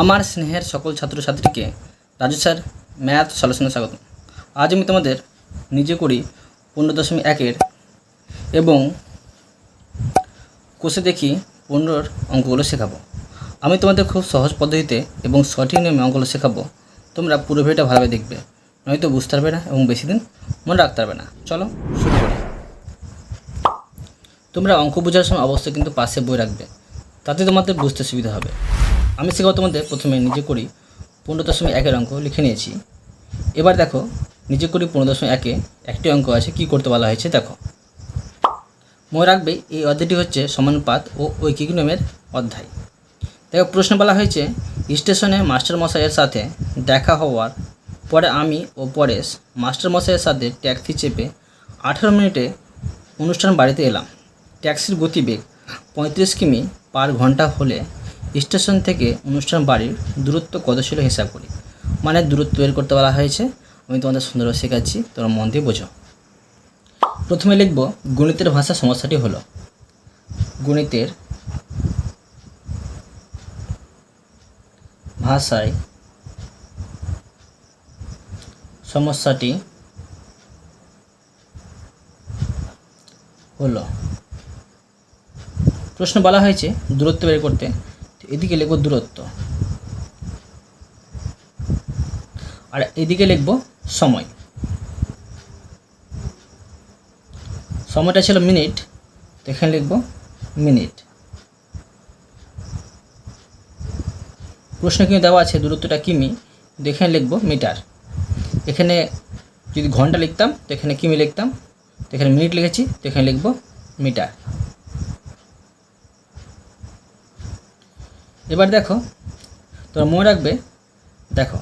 আমার স্নেহের সকল ছাত্রছাত্রীকে রাজু স্যার, ম্যাথ সলিউশনে স্বাগত আজ আমি তোমাদের নিজে করি পনেরো দশমিক একের এবং কোষে দেখি পনেরোর অঙ্কগুলো শেখাবো। আমি তোমাদের খুব সহজ পদ্ধতিতে এবং সঠিক নিয়মে অঙ্কগুলো শেখাবো। তোমরা পুরো ভিডিওটা ভালোভাবে দেখবে, নয়তো বুঝতে পারবে না এবং বেশি দিন মনে রাখতে পারবে না। চলো শুরু করি। তোমরা অঙ্ক বোঝার সময় অবশ্যই কিন্তু পাশে বই রাখবে, তাতে তোমাদের বুঝতে সুবিধা হবে। আমি শেখাবো তোমাদের প্রথমে নিজে করি পনেরো দশমিক একের অঙ্ক লিখে নিয়েছি। এবার দেখো, নিজে করি পনেরো দশমিক একে, একটি অঙ্ক আছে, কি করতে বলা হয়েছে দেখো। মনে রাখবে, এই অধ্যায়টি হচ্ছে সমানুপাত ও ঐকিক নিয়মের অধ্যায়। দেখো, প্রশ্ন বলা হয়েছে, স্টেশনে মাস্টারমশাইয়ের সাথে দেখা হওয়ার পরে আমি ও পরেশ মাস্টারমশাইয়ের সাথে ট্যাক্সি চেপে আঠারো মিনিটে অনুষ্ঠান বাড়িতে এলাম। ট্যাক্সির গতিবেগ পঁয়ত্রিশ কিমি পার ঘণ্টা হলে স্টেশন থেকে অনুষ্ঠান বাড়ির দূরত্ব কত ছিল হিসাব করি। মানে দূরত্ব বের করতে বলা হয়েছে, আমি তোমাদের সুন্দরভাবে শেখাচ্ছি তোমরা মন দিয়ে বোঝো। প্রথমে লিখব, গণিতের ভাষা সমস্যাটি হলো। গণিতের ভাষায় সমস্যাটি হলো, প্রশ্ন বলা হয়েছে, দূরত্ব বের করতে এদিকে লিখব দূরত্ব। আর এদিকে লিখব সময়। সময়টা ছিল মিনিট এখানে লিখব মিনিট। প্রশ্ন কিন্তু দেওয়া আছে, দূরত্বটা কিমি এখানে লিখব মিটার। এখানে যদি ঘণ্টা লিখতাম, তো এখানে কিমি লিখতাম? তো এখানে মিনিট লিখেছি, তো এখানে লিখব মিটার। এবার দেখো, তোমরা মনে রাখবে, দেখো,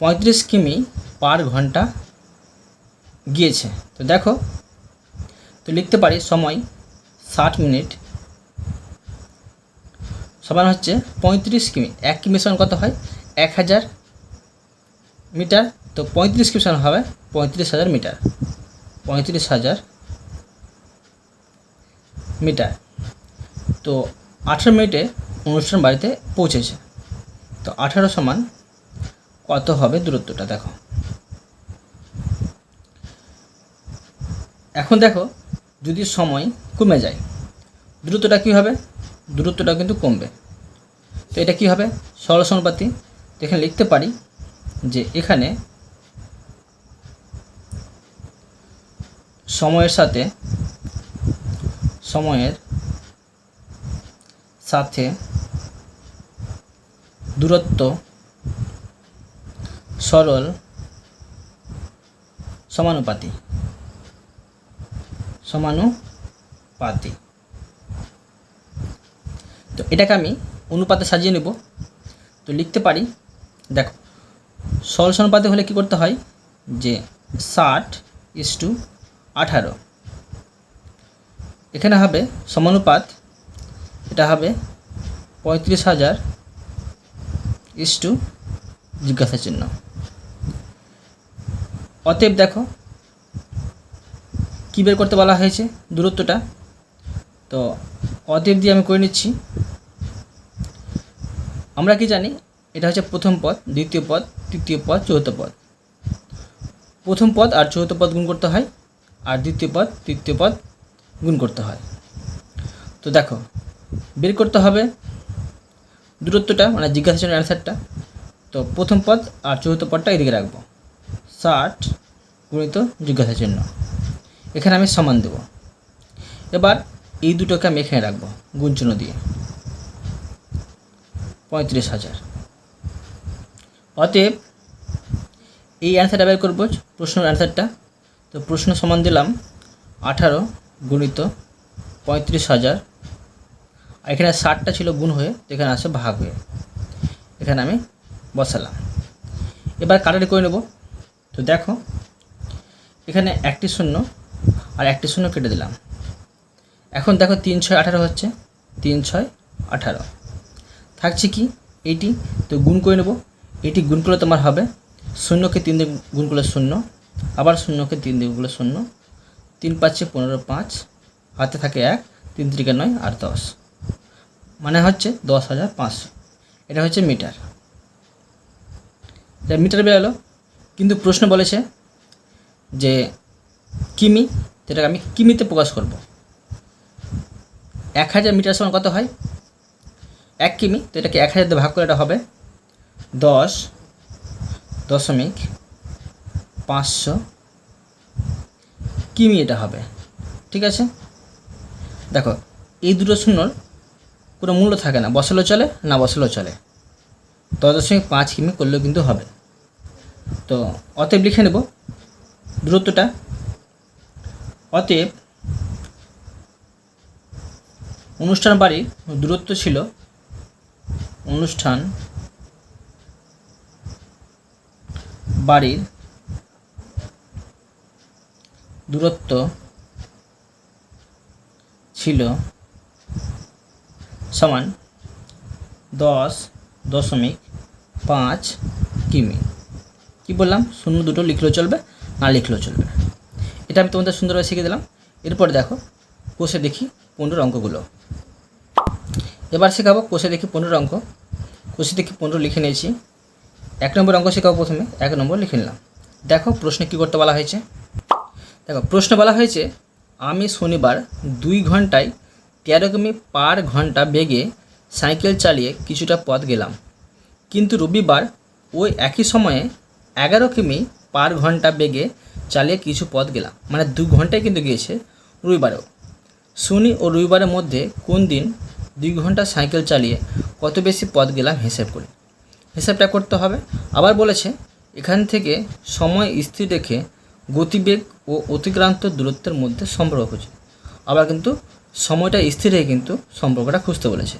পঁয়ত্রিশ কিমি পার ঘণ্টা গিয়েছে। তো দেখো, তো লিখতে পারি সময় ষাট মিনিট। সমান হচ্ছে পঁয়ত্রিশ কিমি। এক কিমি সমান কত হয়? এক হাজার মিটার। তো পঁয়ত্রিশ কিমি সমান হবে পঁয়ত্রিশ হাজার মিটার। পঁয়ত্রিশ হাজার মিটার। তো আঠেরো মিনিটে অনুষ্ঠান বাড়িতে পৌঁছেছে। তো আঠারো সমান কত হবে দূরত্বটা দেখো। এখন দেখো, যদি সময় কমে যায়, দূরত্বটা কী হবে? দূরত্বটা কিন্তু কমবে। তো এটা কী হবে? সরল এখানে লিখতে পারি যে এখানে সময়ের সাথে, সময়ের সাথে দূরত্ব সরল সমানুপাতি। সমানুপাতি। তো এটাকে আমি অনুপাতে সাজিয়ে নেব। তো লিখতে পারি, দেখো, সরল সমানুপাতি হলে কি করতে হয়? যে ষাট ইস টু আঠারো। এখানে হবে সমানুপাত এটা হবে পঁয়ত্রিশ হাজার ইস টু জিজ্ঞাসা চিহ্ন। অতএব দেখো, কী বের করতে বলা হয়েছে দূরত্বটা? তো অতএব দিয়ে আমি করে নিচ্ছি। আমরা কি জানি? এটা হচ্ছে প্রথম পদ, দ্বিতীয় পদ, তৃতীয় পদ, চতুর্থ পদ। প্রথম পদ আর চতুর্থ পদ গুণ করতে হয়, আর দ্বিতীয় পদ, তৃতীয় পদ গুণ করতে হয়। তো দেখো বের করতে হবে। দূরত্বটা মানে জিজ্ঞাসা চিহ্নের অ্যান্সারটা তো প্রথম পদ আর চতুর্থ পদটা এদিকে রাখব। ষাট গুণিত জিজ্ঞাসা চিহ্ন। এখানে আমি সমান দেব। এবার এই দুটোকে আমি এখানে রাখব, গুণ চিহ্ন দিয়ে। পঁয়ত্রিশ হাজার। অতএব এই অ্যান্সারটা বের করব প্রশ্নের অ্যান্সারটা তো প্রশ্ন সমান দিলাম, আঠারো গুণিত পঁয়ত্রিশ হাজার আর এখানে ষাটটা ছিল গুণ হয়ে তো এখানে আসে ভাগ হয়ে। এখানে আমি বসালাম। এবার কাটারি করে নেব। তো দেখো, এখানে একটি শূন্য আর একটি শূন্য কেটে দিলাম। এখন দেখো তিন ছয় আঠারো হচ্ছে, তিন ছয় আঠারো। থাকছে কি? এইটি, তো গুণ করে নেব। এটি গুণ করলে তোমার হবে শূন্যকে তিন দিয়ে গুণ করলে শূন্য, আবার শূন্যকে তিন দিয়ে গুণ শূন্য। তিন পাঁচে পনেরো পাঁচ, হাতে থাকে এক, তিন তিরিকে নয় আর দশ। মানে হচ্ছে দশ হাজার পাঁচশো। এটা হচ্ছে মিটার। মিটার বেরোলো। কিন্তু প্রশ্ন বলেছে যে কিমি, যেটাকে আমি কিমিতে প্রকাশ করব। এক হাজার মিটার সমান কত হয়? এক কিমি, তো এটাকে এক হাজার ভাগ করে এটা হবে দশ দশমিক পাঁচশো কিমি এটা হবে। ঠিক আছে? দেখো, এই দুটো শূন্যর কোনো মূল্য থাকে না বসালেও চলে, না বসালেও চলে। দশ দশমিক পাঁচ কিমি করলেও কিন্তু হবে। তো অতএব লিখে নেব, দূরত্বটা। অতএব অনুষ্ঠান বাড়ির দূরত্ব ছিল, অনুষ্ঠান বাড়ির দূরত্ব ছিল সমান দশ দশমিক পাঁচ কিমি। কি বললাম? শূন্য দুটো লিখলেও চলবে, না লিখলেও চলবে। এটা আমি তোমাদের সুন্দরভাবে শিখে দিলাম। এরপর দেখো, কোষে দেখি পনেরো অঙ্কগুলো। এবার শেখাবো, কোষে দেখি পনেরো অঙ্ক। কোষে দেখি পনেরো লিখে নিয়েছি। এক নম্বর অঙ্ক শেখাবো প্রথমে, এক নম্বর লিখে নিলাম। দেখো, প্রশ্নে কী করতে বলা হয়েছে? দেখো, প্রশ্ন বলা হয়েছে, আমি শনিবার দুই ঘন্টায় তেরো কিমি পার ঘণ্টা বেগে সাইকেল চালিয়ে কিছুটা পথ গেলাম। কিন্তু রবিবার ওই একই সময়ে এগারো কিমি পার ঘণ্টা বেগে চালিয়ে কিছু পথ গেলাম। মানে দু ঘন্টায় কিন্তু গিয়েছে রবিবারেও। শনি ও রবিবারের মধ্যে কোন দিন দুই ঘণ্টা সাইকেল চালিয়ে কত বেশি পথ গেলাম হিসেব করি। হিসাবটা করতে হবে। আবার বলেছে, এখান থেকে সময় স্থির রেখে গতিবেগ ও অতিক্রান্ত দূরত্বের মধ্যে সম্পর্ক খুঁজে। আবার কিন্তু সময়টা স্থির রেখে কিন্তু সম্পর্কটা খুঁজতে বলেছে।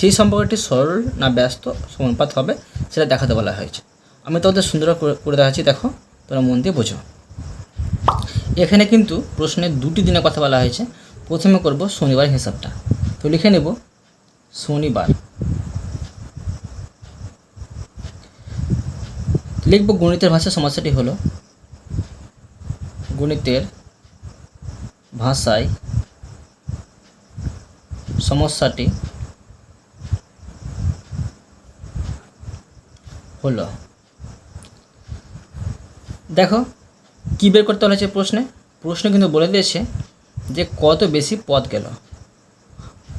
সেই সম্পর্কটি সরল না ব্যস্ত সমানুপাত হবে সেটা দেখাতে বলা হয়েছে। আমি তোমাদের সুন্দর করে দেখাচ্ছি, দেখো, তোমরা মন দিয়ে বোঝো। এখানে কিন্তু প্রশ্নে দুটি দিনের কথা বলা হয়েছে। প্রথমে করব শনিবার হিসাবটা। তো লিখে নেব, শনিবার। লিখব গণিতের ভাষায় সমস্যাটি হলো, গণিতের ভাষায় সমস্যাটি হলো। দেখো, কী বের করতে হয়েছে প্রশ্নে? প্রশ্ন কিন্তু বলে দিয়েছে যে কত বেশি পথ গেল।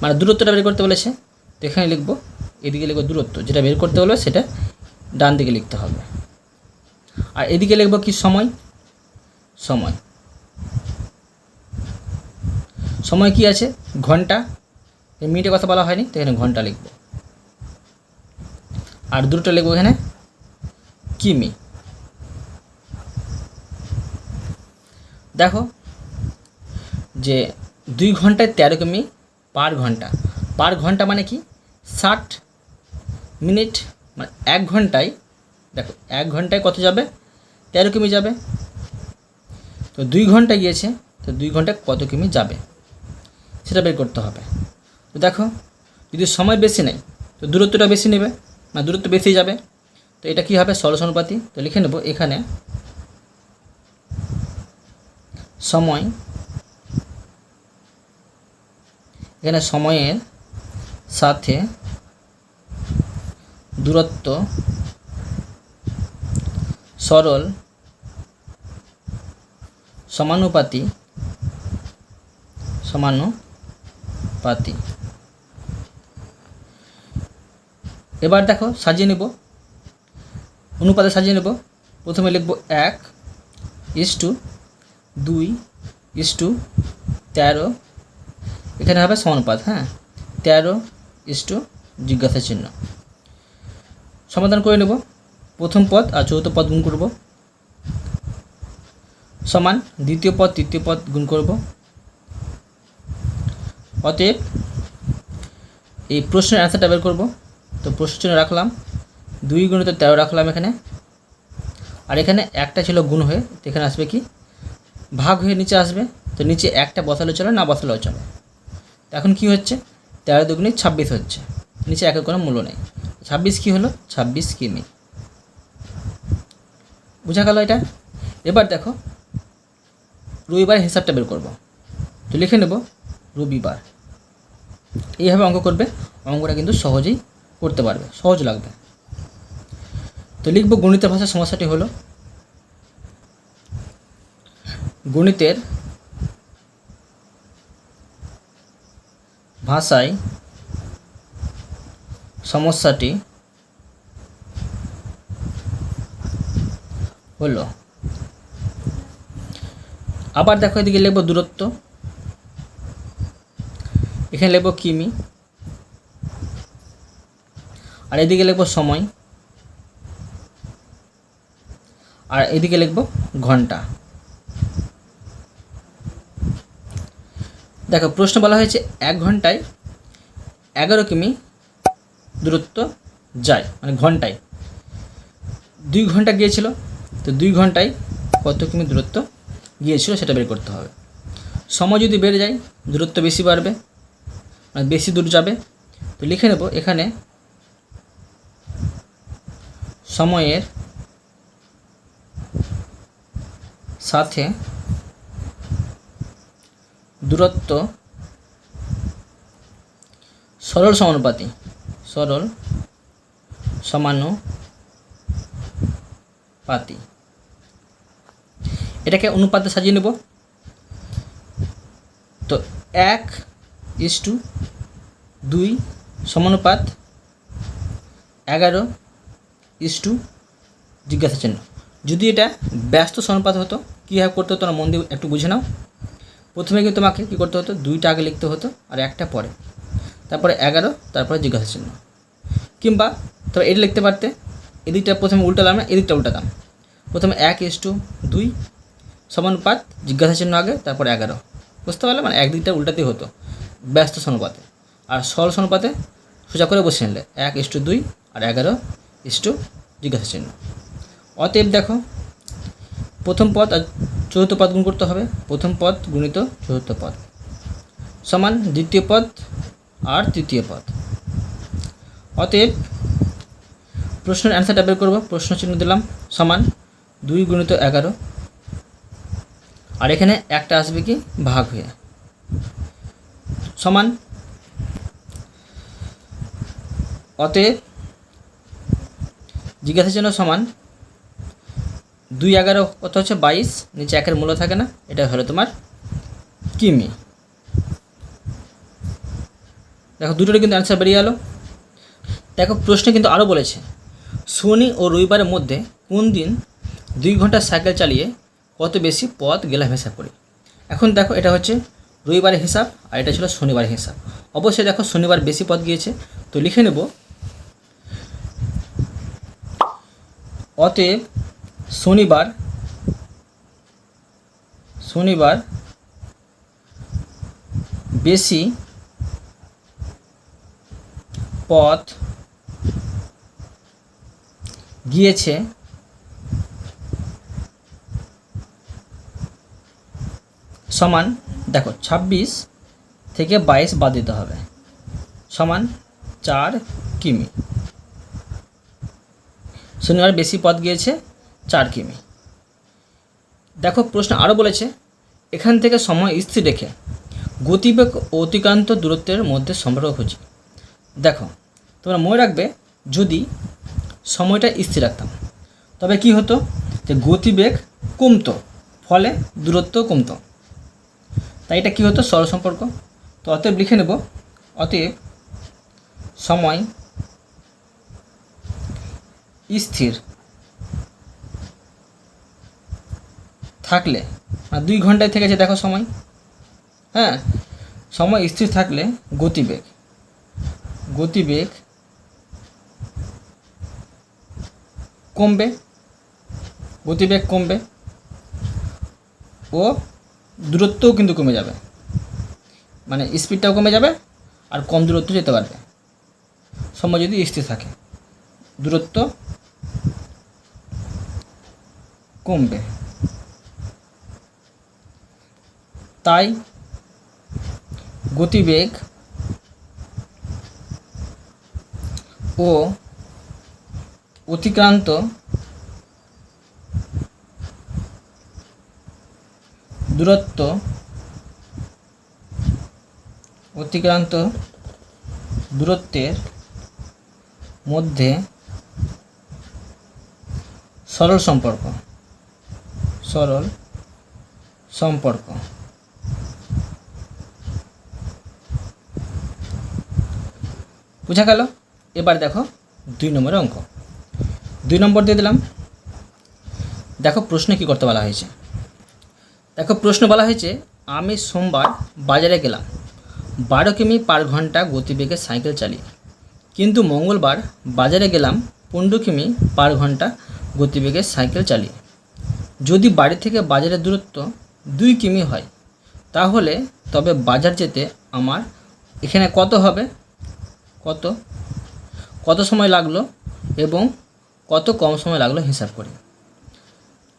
মানে দূরত্বটা বের করতে বলেছে। তো এখানে লিখব, এদিকে লিখব দূরত্ব। যেটা বের করতে বলবে সেটা ডান দিকে লিখতে হবে। আর এদিকে লিখব কি সময়? সময়। সময় কি আছে? ঘণ্টা। মিনিটের কথা বলা হয়নি, তো এখানে ঘণ্টা লিখব। আর দুটো লিখব এখানে। কিমি। দেখো যে দুই ঘন্টায় তেরো কিমি পার ঘণ্টা। পার ঘণ্টা মানে কি? ষাট মিনিট মানে এক ঘন্টায়, দেখো, এক ঘন্টায় কত যাবে? তেরো কিমি যাবে। তো দুই ঘণ্টা গিয়েছে, তো দুই ঘন্টায় কত কিমি যাবে? সেটা বের করতে হবে। তো দেখো, যদি সময় বেশি নেই তো দূরত্বটা বেশি নেবে, না দূরত্ব বেশি যাবে। তো এটা কী হবে? সরস তো লিখে নেব এখানে, সময়, এখানে সময়ের সাথে দূরত্ব সরল সমানুপাতি সমানুপাতি। এবার দেখো, সাজিয়ে নেব। অনুপাতে সাজিয়ে নেব। প্রথমে লিখব এক ইস টু দুই ইস টু তেরো। এখানে হবে সমানুপাত হ্যাঁ? তেরো ইস টু জিজ্ঞাসা চিহ্ন। সমাধান করে নেব। প্রথম পদ আর চতুর্থ পদ গুণ করব। সমান দ্বিতীয় পদ, তৃতীয় পদ গুণ করব। অতএব এই প্রশ্নের অ্যান্সারটা বের করব। তো প্রশ্ন রাখলাম। দুই গুণিত তেরো রাখলাম এখানে। আর এখানে একটা ছিল গুণ হয়ে, তো এখানে আসবে কি? ভাগ হয়ে নিচে আসবে, তো নিচে একটা বসালেও চলে, না বসালেও চলে। এখন কি হচ্ছে? তেরো দুগুণে ছাব্বিশ হচ্ছে। নিচে একের কোনো মূল্য নেই। ছাব্বিশ কী হলো? ছাব্বিশ কিমি বোঝা গেল এটা? এবার দেখো, রবিবার হিসাবটা বের করব। তো লিখে নেব, রবিবার। এইভাবে অঙ্ক করবে। অঙ্কটা কিন্তু সহজেই করতে পারবে, সহজ লাগবে। তো লিখব গণিতের ভাষার সমস্যাটি হলো, গণিতের ভাষায় সমস্যাটি হলো, আবার দেখো এদিকে লিখব দূরত্ব, এখানে লিখব কিমি আর এদিকে লিখব সময়। আর এদিকে লিখব ঘণ্টা। দেখো, প্রশ্ন বলা হয়েছে এক ঘন্টায় এগারো কিমি দূরত্ব যায় মানে ঘন্টায়। দুই ঘণ্টা গিয়েছিল, তো দুই ঘন্টায় কত কিমি দূরত্ব গিয়েছিল সেটা বের করতে হবে। সময় যদি বেড়ে যায়, দূরত্ব বেশি বাড়বে মানে বেশি দূর যাবে, তো লিখে নেব এখানে সময়ের সাথে দূরত্ব সরল সমানুপাতি সরল সমানুপাতি। এটাকে অনুপাতে সাজিয়ে নেব। তো এক ইস টু দুই সমানুপাত এগারো ইস টু জিজ্ঞাসা চিহ্ন। যদি এটা ব্যস্ত সমানুপাত হতো কীভাবে করতে হতো না, মন দিয়ে একটু বুঝে নাও। প্রথমে কিন্তু তোমাকে কী করতে হতো, দুইটা আগে লিখতে হতো আর একটা পরে। তারপরে এগারো, তারপরে জিজ্ঞাসা চিহ্ন। কিংবা তবে এটা লিখতে পারতে, এদিকটা প্রথমে উল্টালাম না, এদিকটা উল্টাতাম প্রথমে এক ইস টু দুই, সমানুপাত, জিজ্ঞাসা চিহ্ন আগে, তারপর এগারো। বুঝতে পারলে? মানে একদিকটা উল্টাতেই হতো, ব্যস্ত সনুপাতে। আর সরল সনুপাতে সোজা করে বসে নিলে। এক ইস টু দুই আর এগারো ইস টু জিজ্ঞাসা চিহ্ন। অতএব দেখো, প্রথম পদ আর চতুর্থ পদ গুণ করতে হবে। প্রথম পদ গুণিত চতুর্থ পদ। সমান দ্বিতীয় পদ আর তৃতীয় পদ। অতএব প্রশ্নের অ্যান্সারটা বের করব, প্রশ্ন চিহ্ন দিলাম, সমান দুই গুণিত এগারো। আর এখানে একটা আসবে কি? ভাগ হয়ে। সমান। অতএব জিজ্ঞাসা চিহ্ন সমান দুই এগারো কত হচ্ছে বাইশ? নিচে একের মূল্য থাকে না, এটা হলো তোমার কিমি। দেখো, দুটোরই কিন্তু অ্যান্সার বেরিয়ে গেলো দেখো, প্রশ্নে কিন্তু আরও বলেছে, শনি ও রবিবারের মধ্যে কোন দিন দুই ঘণ্টা সাইকেল চালিয়ে কত বেশি পথ গেলাম হিসাব করি? এখন দেখো, এটা হচ্ছে রবিবারের হিসাব আর এটা ছিল শনিবারের হিসাব। অবশ্যই দেখো, শনিবার বেশি পথ গিয়েছে। তো লিখে নেব অতএব শনিবার শনিবার বেশি পথ গিয়েছে সমান, দেখো, ছাব্বিশ থেকে বাইশ বাদ দিতে হবে। সমান চার কিমি। শনিবার বেশি পথ গিয়েছে চার কিমি। দেখো, প্রশ্ন আরও বলেছে, এখান থেকে সময় স্থির রেখে গতিবেগ ও অতিক্রান্ত দূরত্বের মধ্যে সম্পর্ক খুঁজি। দেখো, তোমরা মনে রাখবে, যদি সময়টা স্থির রাখতাম, তবে কি হতো? যে গতিবেগ কমতো, ফলে দূরত্ব কমতো। তাই এটা কী হতো? সরল সম্পর্ক। তো অতএব লিখে নেব, অতএব সময় স্থির। থাকলে। আর দুই ঘন্টায় থেকেছে, দেখো সময়। হ্যাঁ? সময় স্থির থাকলে গতিবেগ। গতিবেগ কমবে। গতিবেগ কমবে। ও দূরত্বও কিন্তু কমে যাবে। মানে স্পিডটাও কমে যাবে আর কম দূরত্ব যেতে পারবে। সময় যদি স্থির থাকে। দূরত্ব কমবে। তাই গতিবেগ ও অতিক্রান্ত দূরত্ব অতিক্রান্ত দূরত্বের মধ্যে সরল সম্পর্ক। সরল সম্পর্ক। বুঝা গেল? এবার দেখো দুই নম্বরের অঙ্ক। দুই নম্বর দিয়ে দিলাম। দেখো প্রশ্নে কি করতে বলা হয়েছে? দেখো প্রশ্ন বলা হয়েছে, আমি সোমবার বাজারে গেলাম। বারো কিমি পার ঘণ্টা গতিবেগে সাইকেল চালিয়ে। কিন্তু মঙ্গলবার বাজারে গেলাম পনেরো কিমি পার ঘণ্টা গতিবেগে সাইকেল চালিয়ে। যদি বাড়ি থেকে বাজারের দূরত্ব দুই কিমি হয়, তাহলে তবে বাজার যেতে আমার এখানে কত হবে? কত? কত সময় লাগল এবং কত কম সময় লাগল হিসাব করি।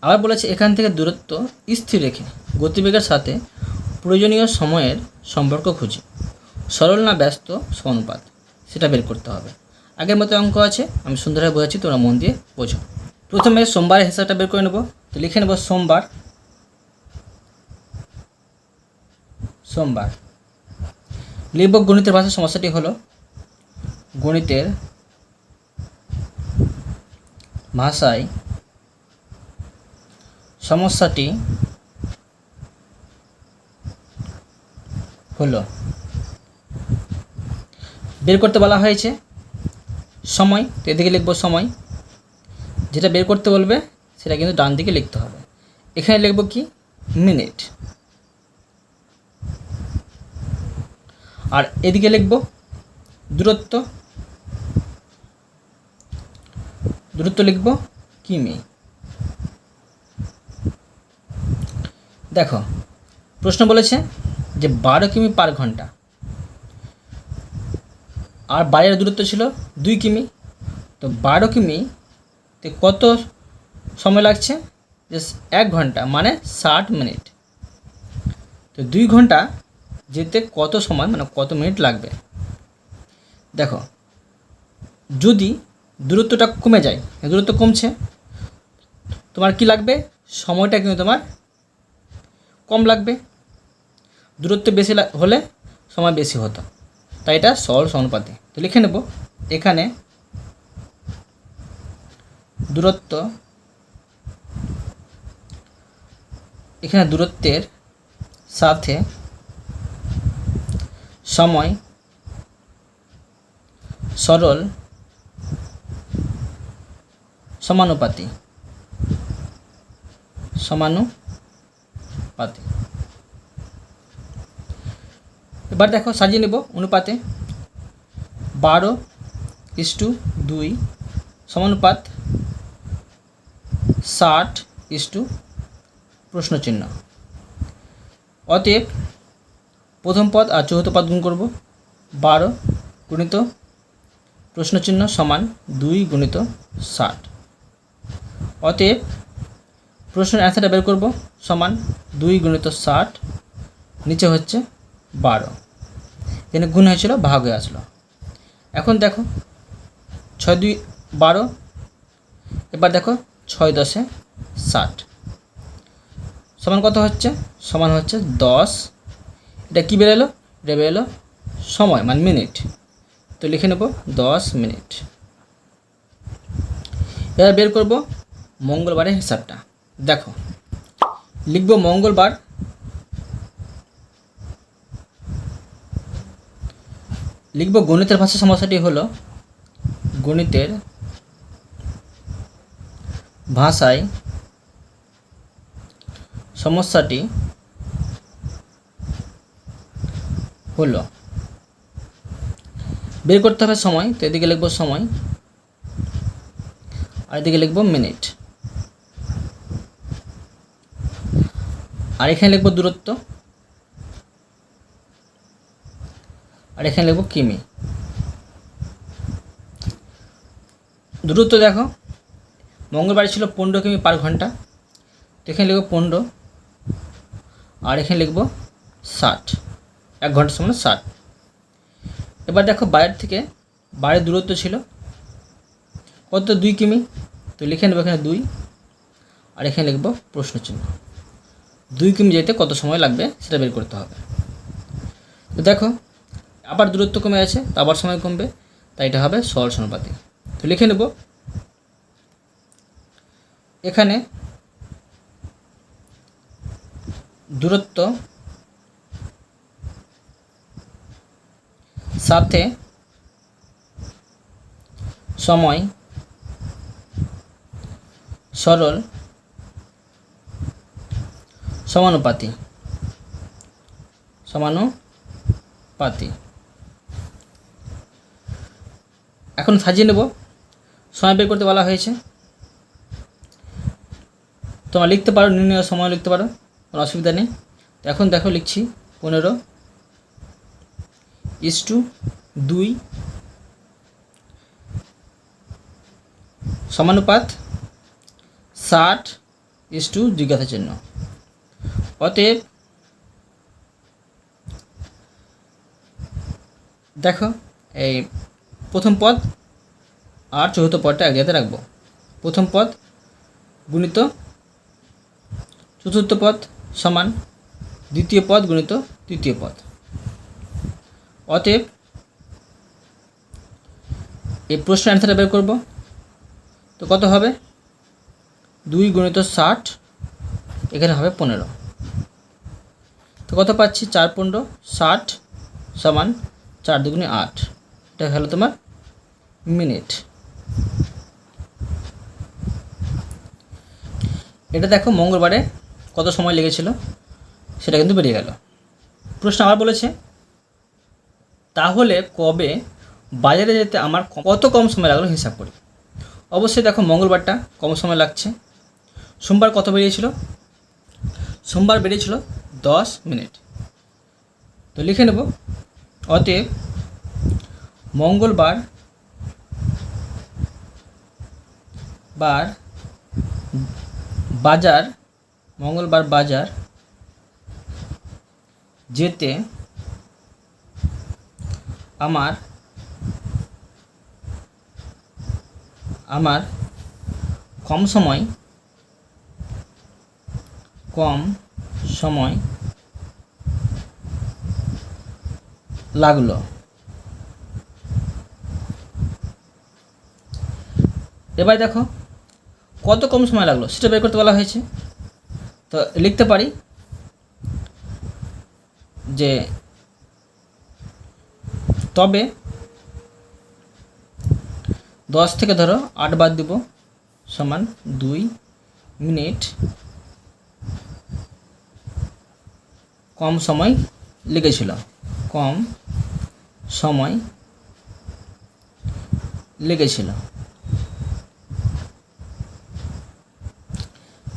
আবার বলেছে এখান থেকে দূরত্ব স্থির রেখে গতিবেগের সাথে প্রয়োজনীয় সময়ের সম্পর্ক খুঁজি। সরল না ব্যস্ত সমানুপাত, সেটা বের করতে হবে। আগের মতো অঙ্ক আছে, আমি সুন্দরভাবে বোঝাচ্ছি, তোমরা মন দিয়ে বোঝো। প্রথমে সোমবারের হিসাবটা বের করে নেব। তো লিখে নেব সোমবার। সোমবার। লিখব গণিতের ভাষার সমস্যাটি হলো, গণিতের ভাষায় সমস্যাটি হলো, বের করতে বলা হয়েছে সময়। তো এদিকে লিখব সময়, যেটা বের করতে বলবে সেটা কিন্তু ডান দিকে লিখতে হবে। এখানে লিখব কি? মিনিট। আর এদিকে লিখব দূরত্ব। দূরত্ব লিখব কিমি। দেখো, প্রশ্ন বলেছে যে বারো কিমি পার ঘণ্টা। আর বাইরের দূরত্ব ছিল দুই কিমি। তো বারো কিমি তে কত সময় লাগছে যে এক ঘণ্টা মানে ষাট মিনিট। তো দুই ঘণ্টা যেতে কত সময় মানে কত মিনিট লাগবে? দেখো, যদি দূরত্বটা কমে যায় দূরত্ব কমছে, তোমার কি লাগবে? সময়টা কিন্তু তোমার কম লাগবে। দূরত্ব বেশি হলে সময় বেশি হতো। তাই এটা সরল সমানুপাতে তো লিখে নেব, এখানে দূরত্ব এখানে দূরত্বের সাথে সময় সরল সমানুপাতি সমানুপাতি। এবার দেখো সাজিয়ে নেব অনুপাতে। বারো ইস টু দুই সমানুপাত ষাট ইস টু প্রশ্নচিহ্ন। অতএব, প্রথম পদ আর চতুর্থ পদ গুণ করব। বারো গুণিত প্রশ্নচিহ্ন সমান দুই গুণিত ষাট। অতএব, প্রশ্নের অ্যান্সারটা বের করব সমান দুই গুণিত ষাট, নিচে হচ্ছে বারো। এখানে গুণ হয়েছিল, ভাগ হয়ে আসলো। এখন দেখো, ছয় দুই বারো, এবার দেখো ছয় দশে ষাট। সমান কত হচ্ছে? সমান হচ্ছে দশ। এটা কী বেরোলো? এটা বেরোলো সময় মানে মিনিট তো লিখে নেব, দশ মিনিট এবার বের করব মঙ্গলবারের হিসাবটা। দেখো, লিখব মঙ্গলবার। লিখব গণিতের ভাষা সমস্যাটি হলো, গণিতের ভাষায় সমস্যাটি হলো, বের করতে হবে সময়, তো এদিকে লিখব সময়, আর এদিকে লিখব মিনিট। আর এখানে লিখব দূরত্ব, আর এখানে লিখব কিমি। দূরত্ব দেখো, মঙ্গলবার ছিল পনেরো কিমি পার ঘণ্টা, তো এখানে লিখব পনেরো। আর এখানে লিখব ষাট। এক ঘণ্টার সময় ষাট। এবার দেখো বাইরের থেকে বাইরের দূরত্ব ছিল। কত? দুই কিমি। তো লিখে নেব এখানে দুই। আর এখানে লিখব প্রশ্ন চিহ্ন দুই কিমি যেতে কত সময় লাগবে সেটা বের করতে হবে। তো দেখো, আবার দূরত্ব কমে আছে আবার সময় কমবে তাই এটা হবে সরল সমানুপাতি তো লিখে নেব, এখানে দূরত্ব সাথে সময় সরল সমানুপাতি সমানুপাতি। এখন সাজিয়ে নেব। সময় বের করতে বলা হয়েছে। তোমরা লিখতে পারো, নির্ণয় সময় লিখতে পারো। কোনো অসুবিধা নেই। এখন দেখো লিখছি পনেরো ইস টু দুই সমানুপাত ষাট ইস টু জিজ্ঞাসা চিহ্ন অতএব দেখো এই প্রথম পদ আর চতুর্থ পদটা এক জায়গাতে রাখব। প্রথম পদ গুণিত, চতুর্থ পদ সমান দ্বিতীয় পদ গুণিত তৃতীয় পদ। অতএব এই প্রশ্ন অ্যান্সারটা বের করব। তো কত হবে? দুই গুণিত ষাট, এখানে হবে পনেরো। তো কত পাচ্ছি? চার পনেরো, ষাট সমান চার দুগুণে আট। এটা হলো তোমার মিনিট। এটা দেখো মঙ্গলবারে কত সময় লেগেছিল সেটা কিন্তু বেরিয়ে গেল। প্রশ্ন আবার বলেছে, তাহলে কবে বাজারে যেতে আমার কত কম সময় লাগল হিসাব করি? অবশ্যই দেখো মঙ্গলবারটা কম সময় লাগছে। সোমবার কত বেরিয়েছিল? সোমবার বেরিয়েছিল দশ মিনিট। তো লিখে নেব, অতএব মঙ্গলবার বার বাজার মঙ্গলবার বাজার যেতে আমার আমার কম সময় কম সময় লাগল। এবার দেখো, কত কম সময় লাগল সেটা বের করতে বলা হয়েছে। তো লিখতে পারি যে তবে দশ থেকে ধরো আট বাদ দিব সমান দুই মিনিট কম সময় লেগেছিল। কম সময় লেগেছিল।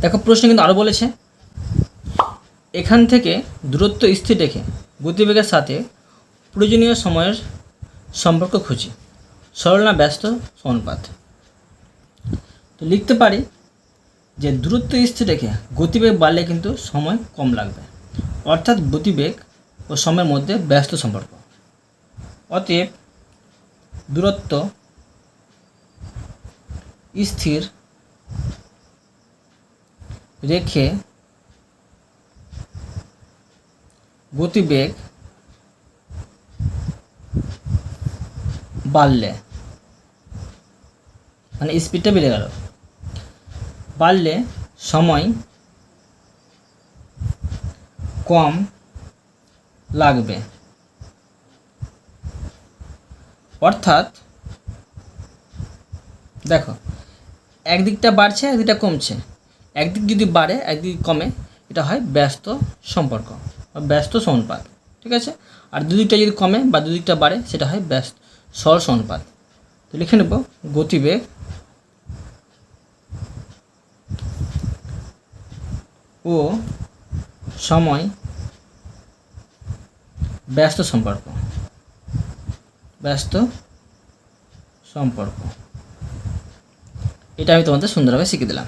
দেখো প্রশ্ন কিন্তু আরও বলেছে। এখান থেকে দূরত্ব স্থির রেখে গতিবেগের সাথে প্রয়োজনীয় সময়ের সম্পর্ক খুঁজি। সরল না ব্যস্ত, অনুপাত। তো লিখতে পারি যে দূরত্ব স্থির রেখে গতিবেগ বাড়লে কিন্তু সময় কম লাগবে। অর্থাৎ গতিবেগ ও সময়ের মধ্যে ব্যস্ত সম্পর্ক। অতএব দূরত্ব স্থির রেখে গতিবেগ বাড়লে মানে স্পিডটা বেড়ে গেল। বাড়লে সময় কম লাগবে। অর্থাৎ, দেখো, একদিকটা বাড়ছে, একদিকটা কমছে। একদিক যদি বাড়ে, একদিক কমে, এটা হয় ব্যস্ত সম্পর্ক। ব্যস্ত সমানুপাত, ঠিক আছে? আর দুদিকটা যদি কমে বা দুদিকটা বাড়ে, সেটা হয় ব্যস্ত সর সমানুপাত। তো লিখে নেব, গতিবেগ ও সময় ব্যস্ত সম্পর্ক ব্যস্ত সম্পর্ক। এটা আমি তোমাদের সুন্দরভাবে শিখিয়ে দিলাম।